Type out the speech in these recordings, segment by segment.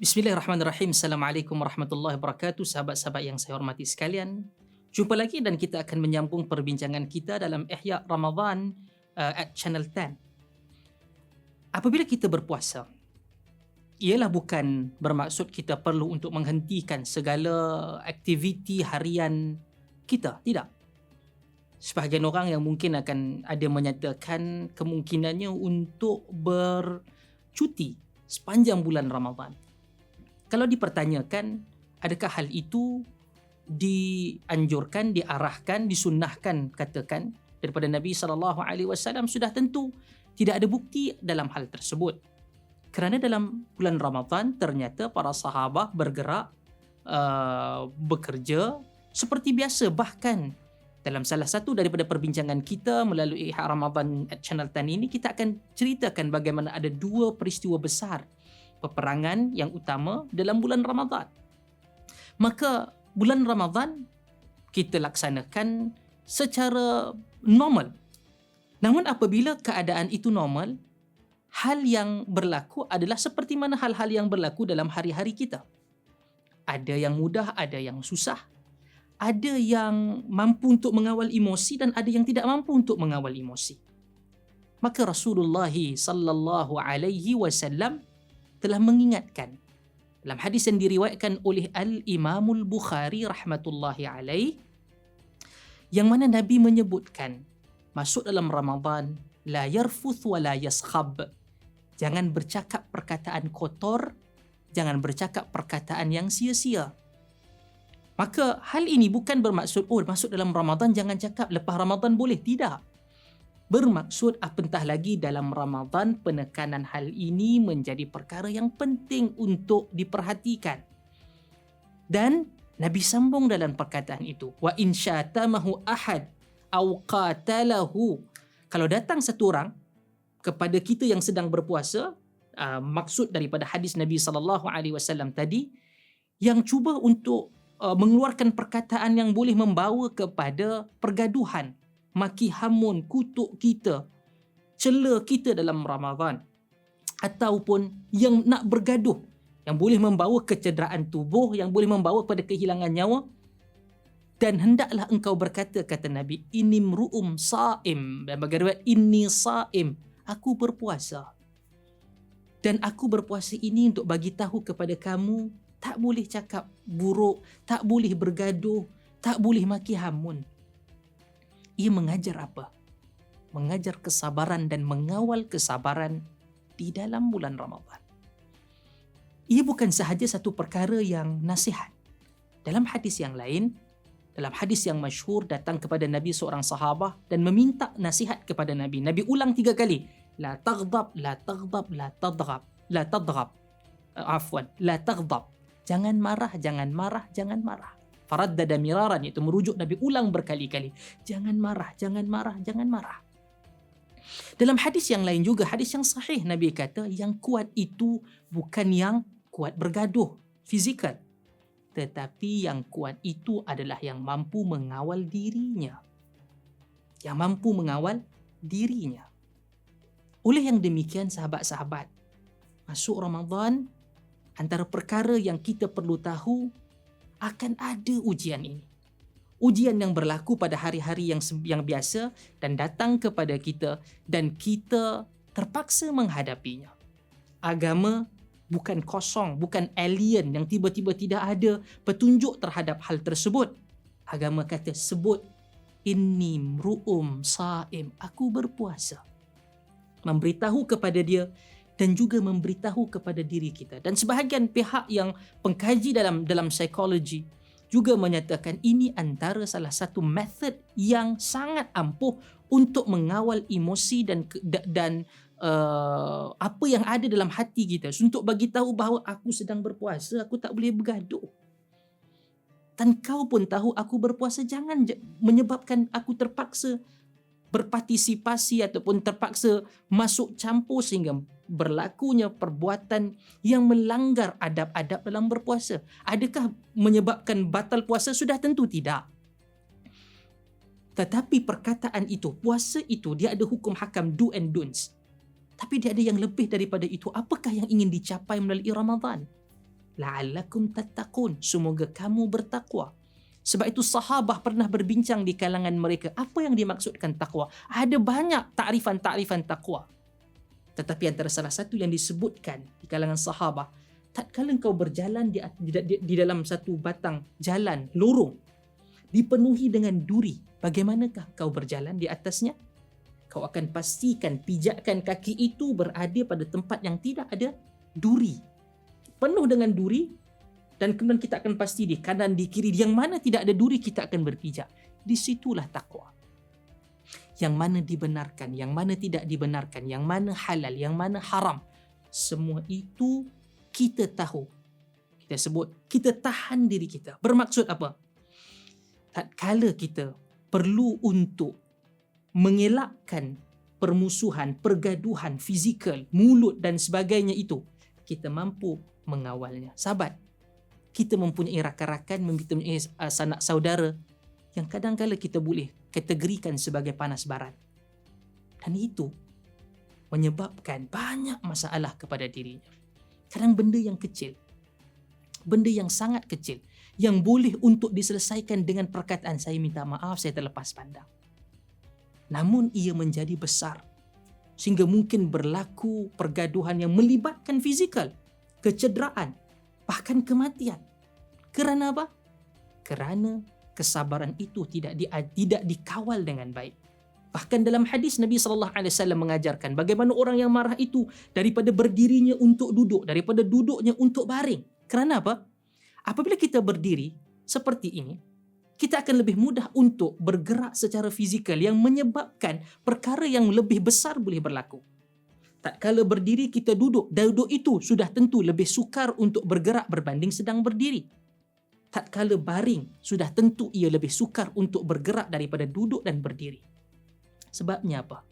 Bismillahirrahmanirrahim. Assalamualaikum warahmatullahi wabarakatuh. Sahabat-sahabat yang saya hormati sekalian. Jumpa lagi dan kita akan menyambung perbincangan kita dalam Ihya Ramadan uh, at Channel 10. Apabila kita berpuasa, ialah bukan bermaksud kita perlu untuk menghentikan segala aktiviti harian kita. Tidak. Sebahagian orang yang mungkin akan ada menyatakan kemungkinannya untuk bercuti sepanjang bulan Ramadan. Kalau dipertanyakan, adakah hal itu dianjurkan, diarahkan, disunnahkan katakan daripada Nabi sallallahu alaihi wasallam sudah tentu tidak ada bukti dalam hal tersebut. Kerana dalam bulan Ramadan ternyata para sahabat bergerak uh, bekerja seperti biasa bahkan dalam salah satu daripada perbincangan kita melalui Ramadan at Channel 10 ini kita akan ceritakan bagaimana ada dua peristiwa besar peperangan yang utama dalam bulan Ramadan. Maka bulan Ramadan kita laksanakan secara normal. Namun apabila keadaan itu normal, hal yang berlaku adalah seperti mana hal-hal yang berlaku dalam hari-hari kita. Ada yang mudah, ada yang susah. Ada yang mampu untuk mengawal emosi dan ada yang tidak mampu untuk mengawal emosi. Maka Rasulullah sallallahu alaihi wasallam telah mengingatkan. Dalam hadis yang diriwayatkan oleh Al-Imamul Bukhari rahmatullahi alaih yang mana Nabi menyebutkan masuk dalam Ramadan la yarfuth wa la yaskhab. Jangan bercakap perkataan kotor jangan bercakap perkataan yang sia-sia. Maka hal ini bukan bermaksud oh masuk dalam Ramadan jangan cakap lepas Ramadan boleh. Tidak bermaksud apatah lagi dalam Ramadan penekanan hal ini menjadi perkara yang penting untuk diperhatikan. Dan Nabi sambung dalam perkataan itu, wa in syatamahu ahad aw qatalahu. Kalau datang satu orang kepada kita yang sedang berpuasa, uh, maksud daripada hadis Nabi sallallahu alaihi wasallam tadi yang cuba untuk uh, mengeluarkan perkataan yang boleh membawa kepada pergaduhan maki hamun, kutuk kita, cela kita dalam Ramadan ataupun yang nak bergaduh yang boleh membawa kecederaan tubuh yang boleh membawa kepada kehilangan nyawa dan hendaklah engkau berkata kata Nabi ini mru'um saim. Dan bagi riwayat ini saim. Aku berpuasa. Dan aku berpuasa ini untuk bagi tahu kepada kamu tak boleh cakap buruk tak boleh bergaduh tak boleh maki hamun ia mengajar apa? Mengajar kesabaran dan mengawal kesabaran di dalam bulan Ramadhan. Ia bukan sahaja satu perkara yang nasihat. Dalam hadis yang lain, dalam hadis yang masyhur datang kepada Nabi seorang sahabah dan meminta nasihat kepada Nabi. Nabi ulang tiga kali. La taghdab, la taghdab, la tadghab, la tadghab. Uh, afwan, la taghdab. Jangan marah, jangan marah, jangan marah faraddada miraran itu merujuk Nabi ulang berkali-kali. Jangan marah jangan marah jangan marah. Dalam hadis yang lain juga hadis yang sahih Nabi kata yang kuat itu bukan yang kuat bergaduh fizikal. Tetapi yang kuat itu adalah yang mampu mengawal dirinya. Yang mampu mengawal dirinya. Oleh yang demikian sahabat-sahabat masuk Ramadan antara perkara yang kita perlu tahu akan ada ujian ini. Ujian yang berlaku pada hari-hari yang yang biasa dan datang kepada kita dan kita terpaksa menghadapinya. Agama bukan kosong, bukan alien yang tiba-tiba tidak ada petunjuk terhadap hal tersebut. Agama kata sebut inni mru'um saim, aku berpuasa. Memberitahu kepada dia dan juga memberitahu kepada diri kita. Dan sebahagian pihak yang pengkaji dalam dalam psikologi juga menyatakan ini antara salah satu method yang sangat ampuh untuk mengawal emosi dan dan uh, apa yang ada dalam hati kita. Untuk bagi tahu bahawa aku sedang berpuasa aku tak boleh bergaduh. Dan kau pun tahu aku berpuasa jangan menyebabkan aku terpaksa berpartisipasi ataupun terpaksa masuk campur sehingga berlakunya perbuatan yang melanggar adab-adab dalam berpuasa. Adakah menyebabkan batal puasa? Sudah tentu tidak. Tetapi perkataan itu, puasa itu, dia ada hukum hakam do and don'ts. Tapi dia ada yang lebih daripada itu. Apakah yang ingin dicapai melalui Ramadan? la'allakum tattaqun semoga kamu bertakwa sebab itu sahabah pernah berbincang di kalangan mereka. Apa yang dimaksudkan takwa ada banyak takrifan-takrifan takwa tetapi antara salah satu yang disebutkan di kalangan sahabah tatkala kau berjalan di, di, di, di dalam satu batang jalan lorong dipenuhi dengan duri bagaimanakah kau berjalan di atasnya? Kau akan pastikan pijakan kaki itu berada pada tempat yang tidak ada duri. Penuh dengan duri dan kemudian kita akan pasti di kanan di kiri yang mana tidak ada duri kita akan berpijak. Disitulah takwa. Yang mana dibenarkan yang mana tidak dibenarkan yang mana halal yang mana haram. Semua itu kita tahu. Kita sebut kita tahan diri kita. Bermaksud apa? Tak kala kita perlu untuk mengelakkan permusuhan pergaduhan fizikal mulut dan sebagainya itu kita mampu mengawalnya. Sahabat kita mempunyai rakan-rakan mempunyai uh, sanak saudara yang kadang-kala kita boleh kategorikan sebagai panas barat dan itu menyebabkan banyak masalah kepada dirinya Kadang benda yang kecil. Benda yang sangat kecil. Yang boleh untuk diselesaikan dengan perkataan saya minta maaf, saya terlepas pandang. Namun ia menjadi besar. Sehingga mungkin berlaku pergaduhan yang melibatkan fizikal. Kecederaan. Bahkan kematian. Kerana apa? Kerana kesabaran itu tidak di, tidak dikawal dengan baik. Bahkan dalam hadis Nabi sallallahu alaihi wasallam mengajarkan bagaimana orang yang marah itu daripada berdirinya untuk duduk, daripada duduknya untuk baring. Kerana apa? Apabila kita berdiri seperti ini, kita akan lebih mudah untuk bergerak secara fizikal yang menyebabkan perkara yang lebih besar boleh berlaku. Tak kala berdiri kita duduk, duduk itu sudah tentu lebih sukar untuk bergerak berbanding sedang berdiri. Tak kala baring, sudah tentu ia lebih sukar untuk bergerak daripada duduk dan berdiri. Sebabnya apa?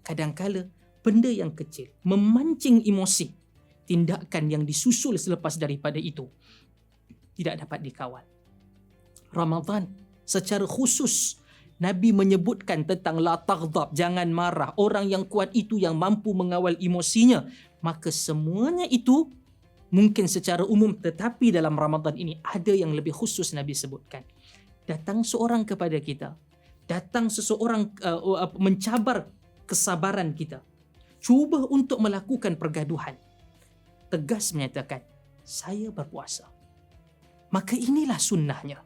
Kadangkala benda yang kecil memancing emosi tindakan yang disusul selepas daripada itu tidak dapat dikawal. Ramadan secara khusus Nabi menyebutkan tentang la taghdab, jangan marah. Orang yang kuat itu yang mampu mengawal emosinya. Maka semuanya itu mungkin secara umum tetapi dalam Ramadan ini ada yang lebih khusus Nabi sebutkan. Datang seorang kepada kita datang seseorang uh, uh, mencabar kesabaran kita cuba untuk melakukan pergaduhan tegas menyatakan saya berpuasa maka inilah sunnahnya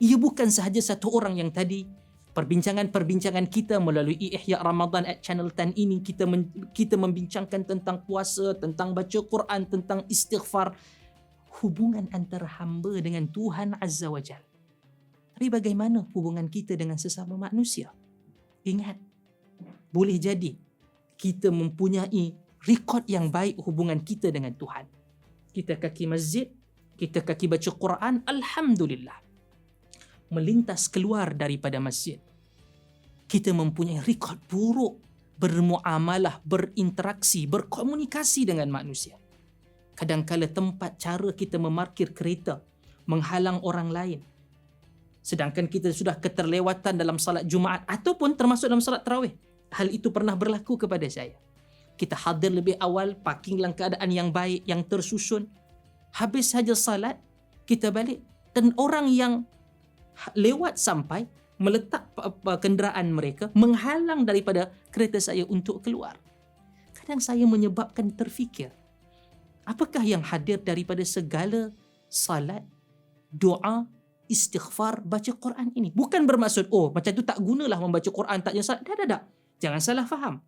ia bukan sahaja satu orang yang tadi perbincangan-perbincangan kita melalui Ihya Ramadan at Channel 10 ini kita men, kita membincangkan tentang puasa, tentang baca Quran, tentang istighfar hubungan antara hamba dengan Tuhan Azza wa Jalla tapi bagaimana hubungan kita dengan sesama manusia? Ingat, boleh jadi kita mempunyai rekod yang baik hubungan kita dengan Tuhan. Kita kaki masjid, kita kaki baca Quran, Alhamdulillah. Melintas keluar daripada masjid. Kita mempunyai rekod buruk bermuamalah, berinteraksi, berkomunikasi dengan manusia. Kadang-kala tempat cara kita memarkir kereta menghalang orang lain, sedangkan kita sudah keterlewatan dalam salat Jumaat ataupun termasuk dalam salat tarawih. Hal itu pernah berlaku kepada saya. Kita hadir lebih awal, parking dalam keadaan yang baik, yang tersusun. Habis saja salat, kita balik dan orang yang lewat sampai meletak kenderaan mereka menghalang daripada kereta saya untuk keluar. Kadang saya menyebabkan terfikir, apakah yang hadir daripada segala salat, doa, istighfar baca Quran ini. Bukan bermaksud, oh macam tu tak gunalah membaca Quran, tak jangan dah, dah, dah. Jangan salah faham.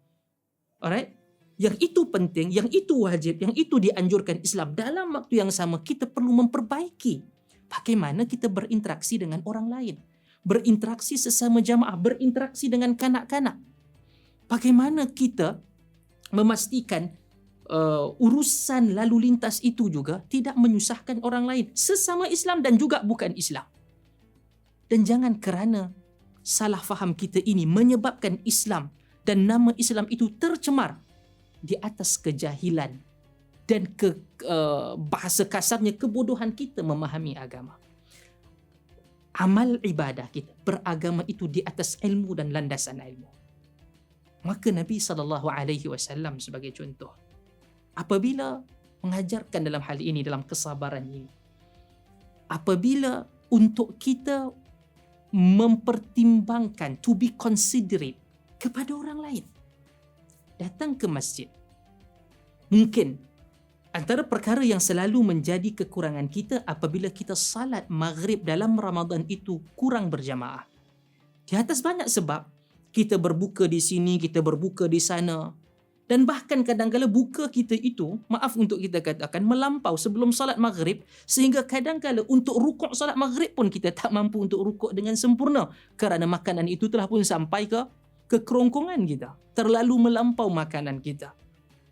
Alright? Yang itu penting, yang itu wajib, yang itu dianjurkan Islam. Dalam waktu yang sama, kita perlu memperbaiki bagaimana kita berinteraksi dengan orang lain. Berinteraksi sesama jamaah, berinteraksi dengan kanak-kanak. Bagaimana kita memastikan uh, urusan lalu lintas itu juga tidak menyusahkan orang lain sesama Islam dan juga bukan Islam. Dan jangan kerana salah faham kita ini menyebabkan Islam dan nama Islam itu tercemar di atas kejahilan dan ke uh, bahasa kasarnya kebodohan kita memahami agama. Amal ibadah kita beragama itu di atas ilmu dan landasan ilmu. Maka Nabi sallallahu alaihi wasallam sebagai contoh apabila mengajarkan dalam hal ini dalam kesabaran ini. Apabila untuk kita mempertimbangkan to be considerate kepada orang lain. Datang ke masjid. Mungkin antara perkara yang selalu menjadi kekurangan kita apabila kita salat maghrib dalam Ramadan itu kurang berjamaah. Di atas banyak sebab, kita berbuka di sini, kita berbuka di sana. Dan bahkan kadang-kadang buka kita itu, maaf untuk kita katakan, melampau sebelum salat maghrib sehingga kadang-kadang untuk rukuk salat maghrib pun kita tak mampu untuk rukuk dengan sempurna kerana makanan itu telah pun sampai ke ke kerongkongan kita. Terlalu melampau makanan kita.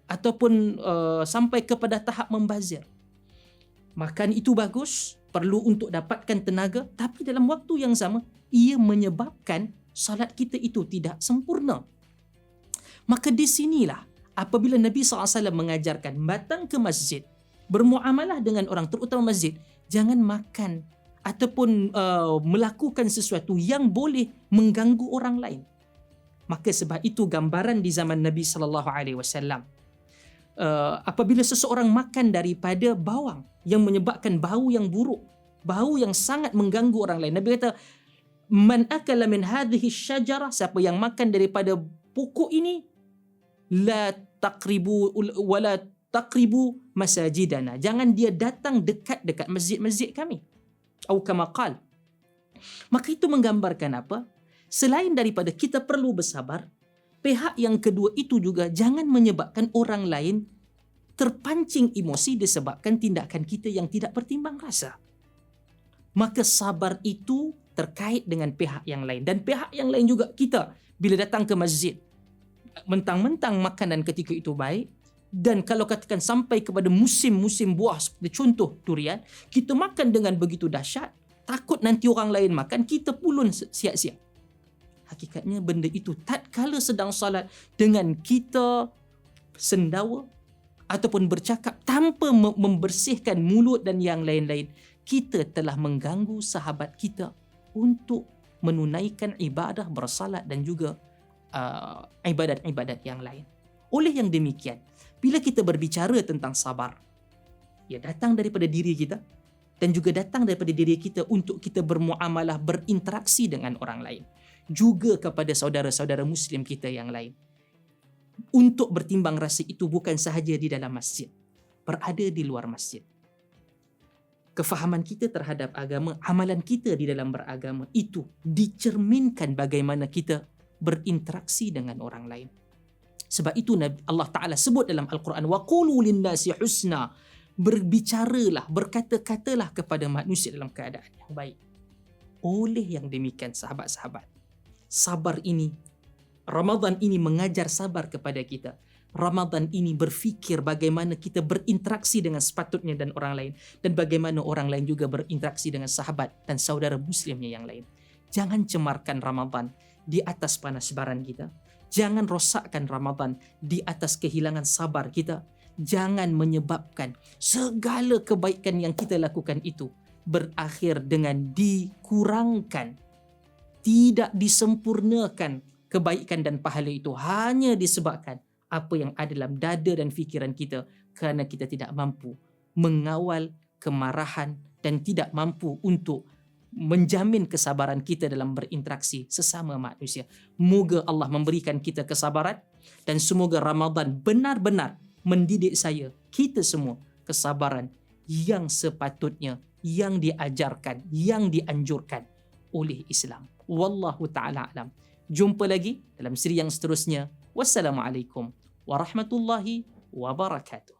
Ataupun uh, sampai kepada tahap membazir. Makan itu bagus, perlu untuk dapatkan tenaga tapi dalam waktu yang sama ia menyebabkan salat kita itu tidak sempurna. Maka di sinilah apabila Nabi SAW mengajarkan datang ke masjid, bermuamalah dengan orang terutama masjid, jangan makan ataupun uh, melakukan sesuatu yang boleh mengganggu orang lain. Maka sebab itu gambaran di zaman Nabi sallallahu alaihi wasallam uh, apabila seseorang makan daripada bawang yang menyebabkan bau yang buruk, bau yang sangat mengganggu orang lain. Nabi kata man akala min hadhihi syajarah siapa yang makan daripada pokok ini la taqribu wala taqribu masajidana. Jangan dia datang dekat dekat masjid-masjid kami. Atau kama qal. Maka itu menggambarkan apa? Selain daripada kita perlu bersabar pihak yang kedua itu juga jangan menyebabkan orang lain terpancing emosi disebabkan tindakan kita yang tidak bertimbang rasa. Maka sabar itu terkait dengan pihak yang lain. Dan pihak yang lain juga kita bila datang ke masjid mentang-mentang makanan ketika itu baik dan kalau katakan sampai kepada musim-musim buah seperti contoh durian kita makan dengan begitu dahsyat takut nanti orang lain makan kita pulun siap-siap hakikatnya benda itu tak kala sedang salat dengan kita sendawa ataupun bercakap tanpa membersihkan mulut dan yang lain-lain kita telah mengganggu sahabat kita untuk menunaikan ibadah bersalat dan juga uh, ibadat-ibadat yang lain. Oleh yang demikian, bila kita berbicara tentang sabar, ia datang daripada diri kita dan juga datang daripada diri kita untuk kita bermuamalah, berinteraksi dengan orang lain. Juga kepada saudara-saudara Muslim kita yang lain. Untuk bertimbang rasa itu bukan sahaja di dalam masjid, berada di luar masjid. Kefahaman kita terhadap agama, amalan kita di dalam beragama itu dicerminkan bagaimana kita berinteraksi dengan orang lain. Sebab itu Allah Taala sebut dalam Al-Quran wa qulu lin-nasi husna berbicaralah berkata-katalah kepada manusia dalam keadaan yang baik. Oleh yang demikian sahabat-sahabat, sabar ini Ramadan ini mengajar sabar kepada kita. Ramadan ini berfikir bagaimana kita berinteraksi dengan sepatutnya dan orang lain dan bagaimana orang lain juga berinteraksi dengan sahabat dan saudara muslimnya yang lain. Jangan cemarkan Ramadan di atas panas baran kita. Jangan rosakkan Ramadan di atas kehilangan sabar kita. Jangan menyebabkan segala kebaikan yang kita lakukan itu berakhir dengan dikurangkan. Tidak disempurnakan kebaikan dan pahala itu hanya disebabkan apa yang ada dalam dada dan fikiran kita kerana kita tidak mampu mengawal kemarahan dan tidak mampu untuk menjamin kesabaran kita dalam berinteraksi sesama manusia. Moga Allah memberikan kita kesabaran dan semoga Ramadan benar-benar mendidik saya, kita semua, kesabaran yang sepatutnya, yang diajarkan, yang dianjurkan oleh Islam. Wallahu ta'ala alam. Jumpa lagi dalam siri yang seterusnya. Wassalamualaikum warahmatullahi wabarakatuh.